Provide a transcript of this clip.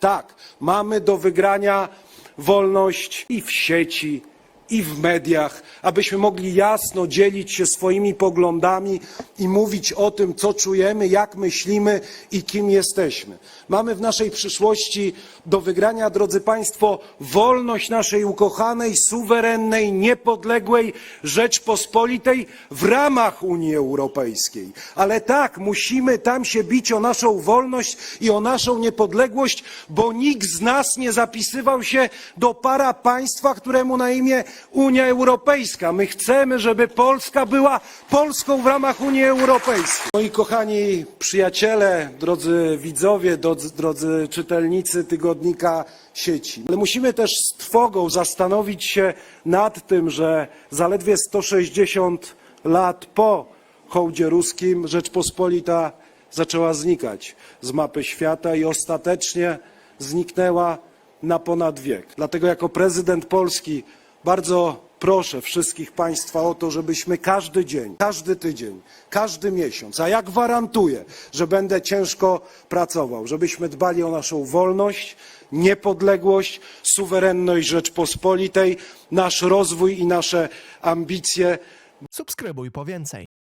Tak, mamy do wygrania wolność i w sieci, i w mediach, abyśmy mogli jasno dzielić się swoimi poglądami i mówić o tym, co czujemy, jak myślimy i kim jesteśmy. Mamy w naszej przyszłości do wygrania, drodzy Państwo, wolność naszej ukochanej, suwerennej, niepodległej Rzeczpospolitej w ramach Unii Europejskiej. Ale tak, musimy tam się bić o naszą wolność i o naszą niepodległość, bo nikt z nas nie zapisywał się do para państwa, któremu na imię Unia Europejska. My chcemy, żeby Polska była Polską w ramach Unii Europejskiej. Moi kochani przyjaciele, drodzy widzowie, drodzy, drodzy czytelnicy tygodnika sieci. Ale musimy też z trwogą zastanowić się nad tym, że zaledwie 160 lat po hołdzie ruskim Rzeczpospolita zaczęła znikać z mapy świata i ostatecznie zniknęła na ponad wiek. Dlatego jako prezydent Polski bardzo proszę wszystkich Państwa o to, żebyśmy każdy dzień, każdy tydzień, każdy miesiąc, a ja gwarantuję, że będę ciężko pracował, żebyśmy dbali o naszą wolność, niepodległość, suwerenność Rzeczpospolitej, nasz rozwój i nasze ambicje, Subskrybuj po więcej.